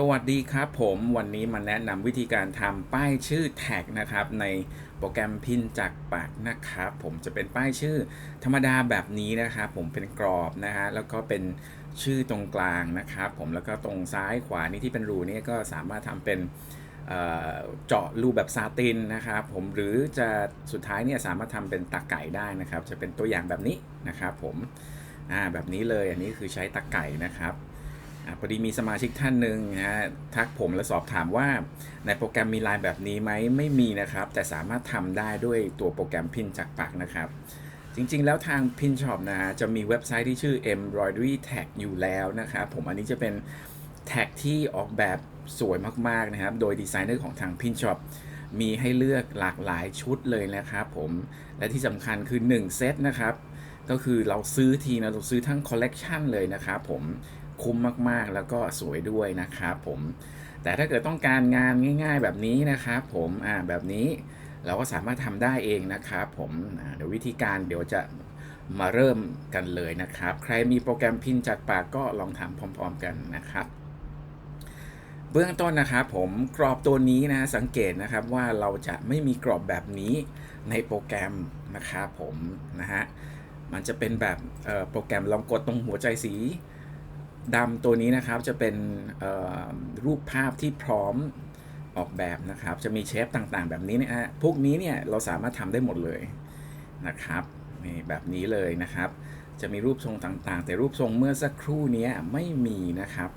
สวัสดีครับผมวันนี้มาแนะนำวิธีการทำป้ายชื่อแท็กนะครับ ในโปรแกรมพินจากปากนะครับ ผมจะเป็นป้ายชื่อธรรมดาแบบนี้นะครับผมเป็นกรอบนะฮะแล้วก็เป็นชื่อตรงกลางนะครับผมแล้วก็ตรงซ้ายขวานี่ที่เป็นรูนี่ก็สามารถทำเป็นเเจาะรูแบบซาตินนะครับผมหรือจะสุดท้ายเนี่ยสามารถทำเป็นตะไก่ได้นะครับ จะเป็นตัวอย่างแบบนี้นะครับผมอ่าแบบนี้เลยอันนี้คือใช้ตะไก่นะครับ พอดีมีสมาชิกท่านหนึ่งนะฮะทักผมและสอบถามว่าในโปรแกรมมีลายแบบนี้ไหมไม่มีนะครับ แต่สามารถทำได้ด้วยตัวโปรแกรมพินจากปากนะครับ จริงๆ แล้วทาง Pin Shop นะฮะจะมีเว็บไซต์ที่ชื่อ Embroidery Tag อยู่แล้วนะครับ ผมอันนี้จะเป็นแท็กที่ออกแบบสวยมากๆนะครับ โดยดีไซเนอร์ของทาง Pin Shop มีให้เลือกหลากหลายชุดเลยนะครับผมและที่สำคัญคือ 1 เซตนะครับ ก็คือเราซื้อทีนะเราซื้อทั้งคอลเลกชันเลยนะครับผม คุ้มมากๆ แล้วก็สวยด้วยนะครับผมแต่ถ้าเกิดต้องการงานง่าย ๆ แบบนี้นะครับผมอ่าแบบนี้เราก็สามารถทำได้เองนะครับผมเดี๋ยววิธีการเดี๋ยวจะมาเริ่มกันเลยนะครับ ใครมีโปรแกรมพินจากปากก็ลองทำพร้อม ๆ กันนะครับ เบื้องต้นนะครับผมกรอบตัวนี้นะสังเกตนะครับว่าเราจะไม่มีกรอบแบบนี้ในโปรแกรมนะครับผมนะฮะมันจะเป็นแบบโปรแกรมลองกดตรงหัวใจสี ดำตัวนี้นะครับจะเป็นรูปภาพที่พร้อมออกแบบนะครับ จะมีเชฟต่างๆ แบบนี้นี่ยฮะพวกนี้เนี่ยเราสามารถทำได้หมดเลยนะครับนี่แบบนี้เลยนะครับ จะมีรูปทรงต่างๆ แต่รูปทรงเมื่อสักครู่นี้ไม่มีนะครับ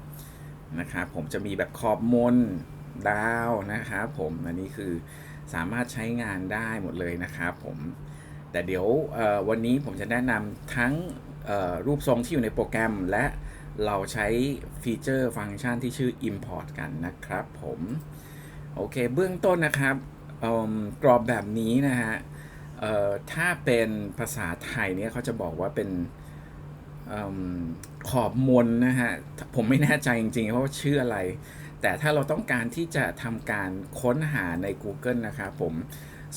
นะครับ ผมจะมีแบบขอบมนดาวนะครับผมอันนี้คือสามารถใช้งานได้หมดเลยนะครับผมแต่เดี๋ยววันนี้ผมจะแนะนำทั้งรูปทรงที่อยู่ในโปรแกรมและ เราใช้ฟีเจอร์ฟังก์ชันที่ชื่อ Import กันนะครับผม โอเค เบื้องต้นนะครับกรอบแบบนี้นะฮะถ้าเป็นภาษาไทยเนี่ยเขาจะบอกว่าเป็นอขอบมนนะฮะ ผมไม่แน่ใจจริงๆ เพราะว่าชื่ออะไร แต่ถ้าเราต้องการที่จะทำการค้นหาใน Google นะครับผม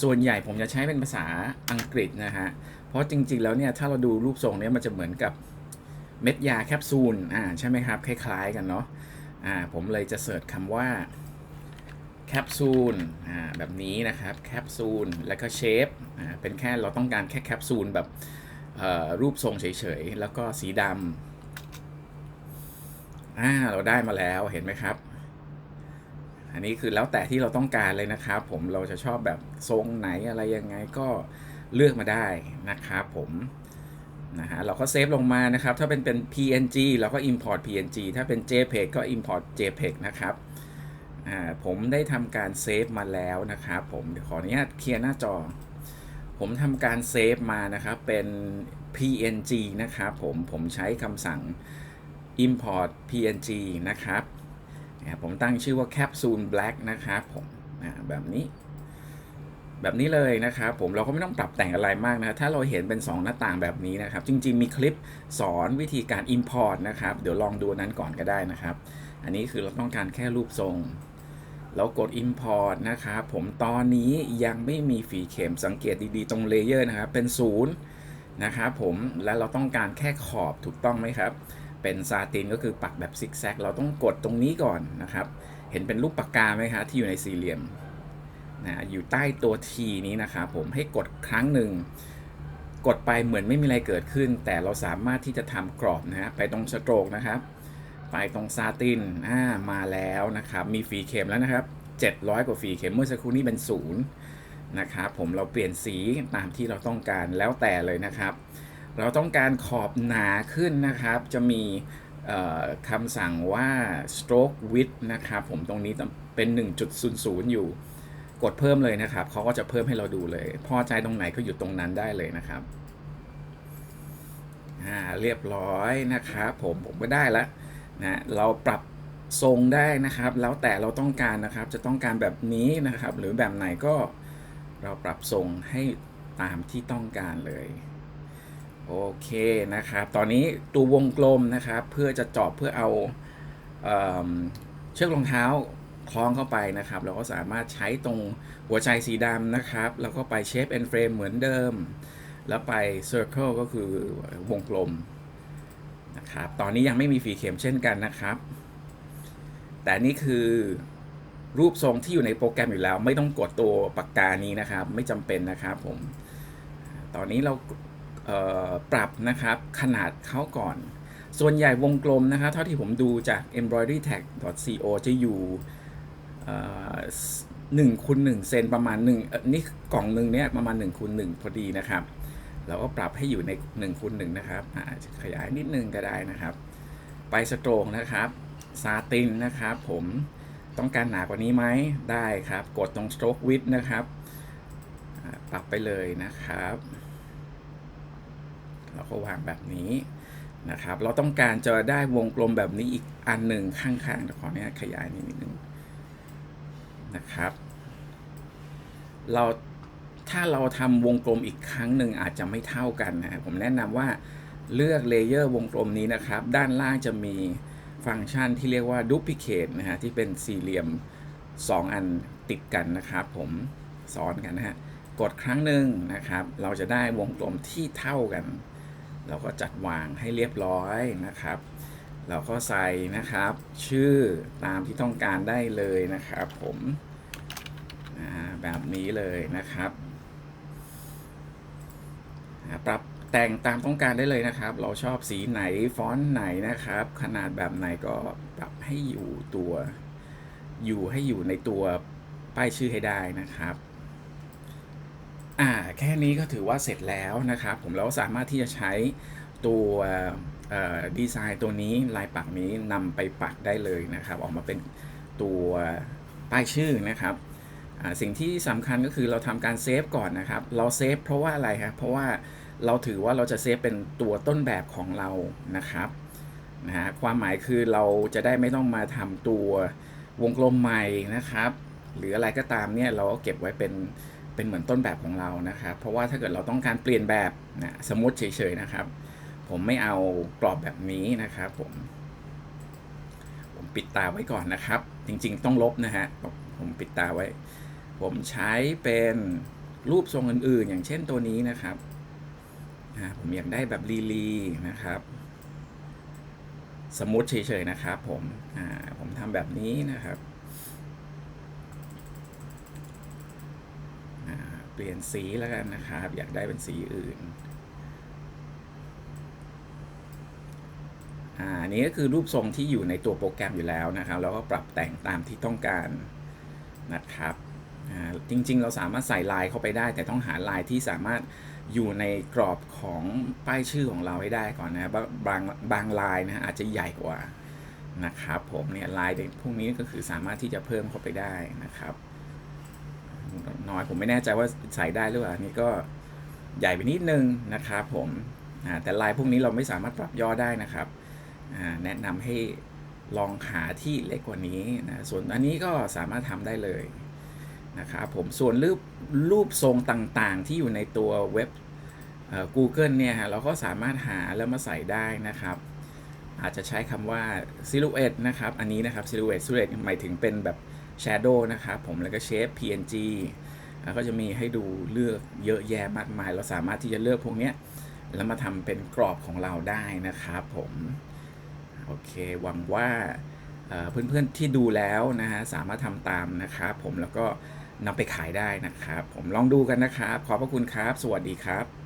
ส่วนใหญ่ผมจะใช้เป็นภาษาอังกฤษนะฮะ เพราะจริงๆ แล้วเนี่ย ถ้าเราดูรูปทรงเนี่ยมันจะเหมือนกับ เม็ดยาแคปซูลอ่าใช่ไหมครับ คล้ายๆกันเนาะอ่าผมเลยจะเสิร์ชคำว่าแคปซูลอ่าแบบนี้นะครับแคปซูลแล้วก็เชฟอ่าเป็นแค่เราต้องการแค่แคปซูลแบบเอ่อรูปทรงเฉยๆ แล้วก็สีดำอ่าเราได้มาแล้วเห็นไหมครับ อันนี้คือแล้วแต่ที่เราต้องการเลยนะครับ ผมเราจะชอบแบบทรงไหนอะไรยังไงก็เลือกมาได้นะครับผม นะฮะเราก็เซฟลงมานะครับ ถ้าเป็นเป็น PNG เราก็ import PNG ถ้าเป็น JPEG ก็ import JPEG นะครับผมได้ทำการเซฟมาแล้วนะครับผมเดี๋ยวขออนุญาตเคลียร์หน้าจอ ผมทำการเซฟมานะครับเป็น PNG นะครับผมผมใช้คำสั่ง import PNG นะครับผมตั้งชื่อว่า capsule black นะครับผมแบบนี้ แบบนี้เลยนะครับผมเราก็ไม่ต้องปรับแต่งอะไรมากนะถ้าเราเห็นเป็น 2 หน้าต่างแบบนี้นะครับ จริง ๆ มีคลิปสอนวิธีการ import นะครับ เดี๋ยวลองดูนนั้นก่อนก็ได้นะครับ อันนี้คือเราต้องการแค่รูปทรงเรากด import นะครับผมตอนนี้ยังไม่มีฝีเข็มสังเกตดีๆ ตรงเลเยอร์นะครับ เป็นศูนย์นะครับผมและเราต้องการแค่ขอบถูกต้องไหมครับ เป็นซาตินก็คือปักแบบซิกแซกเราต้องกดตรงนี้ก่อนนะครับ เห็นเป็นรูปปากกาไหมครับที่อยู่ในสี่เหลี่ยม นะอยู่ใต้ตัว T นี้นะครับผมให้กดครั้งหนึ่งกดไปเหมือนไม่มีอะไรเกิดขึ้น แต่เราสามารถที่จะทำกรอบนะฮะไปตรงสโตรกนะครับ ไปตรงซาตินอ่ามาแล้วนะครับมีฝีเข็มแล้วนะครับ 700 กว่าฝีเข็มเมื่อสักครู่นี้เป็นศูนย์นะครับผมเราเปลี่ยนสีตามที่เราต้องการแล้วแต่เลยนะครับ เราต้องการขอบหนาขึ้นนะครับ จะมีคำสั่งว่า stroke width นะครับผมตรงนี้เป็น 1.00 อยู่ กดเพิ่มเลยนะครับเขาก็จะเพิ่มให้เราดูเลย พอใจตรงไหนก็อยู่ตรงนั้นได้เลยนะครับอ่าเรียบร้อยนะครับผมผมก็ได้แล้วนะเราปรับทรงได้นะครับ แล้วแต่เราต้องการนะครับ จะต้องการแบบนี้นะครับ หรือแบบไหนก็เราปรับทรงให้ตามที่ต้องการเลยโอเคนะครับ ตอนนี้ตัววงกลมนะครับ เพื่อจะเจาะเพื่อเอาเอเชือกรองเท้า คล้องเข้าไปนะครับ เราก็สามารถใช้ตรงหัวใจสีดำนะครับ แล้วก็ไปเชฟแอนเฟรมเหมือนเดิม แล้วไป Circle ก็คือวงกลมนะครับ ตอนนี้ยังไม่มีฝีเข็มเช่นกันนะครับ แต่นี่คือรูปทรงที่อยู่ในโปรแกรมอยู่แล้ว ไม่ต้องกดตัวปากกานี้นะครับ ไม่จำเป็นนะครับผม ตอนนี้เราเปรับนะครับขนาดเขาก่อน ส่วนใหญ่วงกลมนะครับ เท่าที่ผมดูจาก embroiderytag.co จะอยู่ หนึ่งคูณหนึ่งเซนประมาณหนึ่งนี่กล่องหนึ่งเนี่ยประมาณ1คูณหนึ่งพอดีนะครับ เราก็ปรับให้อยู่ใน1คูณหนึ่งนะครับอาจจะขยายนิดนึงก็ได้นะครับ ไปสโตรกนะครับซาตินนะครับผมต้องการหนากว่านี้ไหมได้ครับ กดตรง stroke width นะครับปรับไปเลยนะครับเราก็วางแบบนี้นะครับ เราต้องการจะได้วงกลมแบบนี้อีกอันหนึ่งข้างๆเดี๋ยวขอเนี่ยขยายนิดนึง นะครับ เราถ้าเราทำวงกลมอีกครั้งหนึ่งอาจจะไม่เท่ากันนะผมแนะนำว่าเลือกเลเยอร์วงกลมนี้นะครับ ด้านล่างจะมีฟังก์ชันที่เรียกว่า duplicate นะฮะที่เป็นสี่เหลี่ยม 2 อันติดกันนะครับผมซ้อนกันนะฮะกดครั้งหนึ่งนะครับ เราจะได้วงกลมที่เท่ากัน เราก็จัดวางให้เรียบร้อยนะครับ เราก็ใส่นะครับ ชื่อตามที่ต้องการได้เลยนะครับผมแบบนี้เลยนะครับ ปรับแต่งตามต้องการได้เลยนะครับ เราชอบสีไหนฟอนต์ไหนนะครับ ขนาดแบบไหนก็ปรับให้อยู่ตัว อยู่ให้อยู่ในตัวป้ายชื่อให้ได้นะครับอ่าแค่นี้ก็ถือว่าเสร็จแล้วนะครับ ผมเราสามารถที่จะใช้ตัว ดีไซน์ตัวนี้ลายปักนี้นำไปปักได้เลยนะครับ ออกมาเป็นตัวป้ายชื่อนะครับสิ่งที่สำคัญก็คือเราทำการเซฟก่อนนะครับ เราเซฟเพราะว่าอะไรครับเพราะว่าเราถือว่าเราจะเซฟเป็นตัวต้นแบบของเรานะครับนะฮะความหมายคือเราจะได้ไม่ต้องมาทำตัววงกลมใหม่นะครับ หรืออะไรก็ตามเนี่ยเราก็เก็บไว้เป็นเป็นเหมือนต้นแบบของเรานะครับ เพราะว่าถ้าเกิดเราต้องการเปลี่ยนแบบนะสมมติเฉยๆนะครับ ผมไม่เอากรอบแบบนี้นะครับผม ผมปิดตาไว้ก่อนนะครับ จริงๆต้องลบนะฮะ ผมปิดตาไว้ ผมใช้เป็นรูปทรงอื่นๆ อย่างเช่นตัวนี้นะครับผมอยากได้แบบลีลีนะครับ สมมติเฉยๆนะครับ ผมผมทำแบบนี้นะครับเปลี่ยนสีแล้วกันนะครับ อยากได้เป็นสีอื่น อ่าอันนี้ก็คือรูปทรงที่อยู่ในตัวโปรแกรมอยู่แล้วนะครับ แล้วก็ปรับแต่งตามที่ต้องการนะครับอ่าจริงๆ เราสามารถใส่ลายเข้าไปได้ แต่ต้องหาลายที่สามารถอยู่ในกรอบของป้ายชื่อของเราให้ได้ก่อนนะบางบางบางลายนะอาจจะใหญ่กว่านะครับผมเนี่ยลายพวกนี้ก็คือสามารถที่จะเพิ่มเข้าไปได้นะครับน้อยผมไม่แน่ใจว่าใส่ได้หรือเปล่านนี้ก็ใหญ่ไปนิดนึงนะครับผมอ่าแต่ลายพวกนี้เราไม่สามารถปรับย่อได้นะครับ แนะนำให้ลองหาที่เล็กกว่านี้นะส่วนอันนี้ก็สามารถทำได้เลยนะครับผมส่วนรูปรูปทรงต่างๆ ที่อยู่ในตัวเว็บ Google เนี่ยฮะเราก็สามารถหาแล้วมาใส่ได้นะครับ อาจจะใช้คำว่า silhouette นะครับ อันนี้นะครับ silhouette silhouette หมายถึงเป็นแบบ shadow นะครับผมแล้วก็ shape png แล้วก็จะมีให้ดูเลือกเยอะแยะมากมาย เราสามารถที่จะเลือกพวกนี้แล้วมาทำเป็นกรอบของเราได้นะครับผม โอเคหวังว่าเพื่อนๆที่ดูแล้วนะฮะสามารถทำตามนะครับผมแล้วก็นำไปขายได้นะครับ ผมลองดูกันนะครับ ขอบพระคุณครับ สวัสดีครับ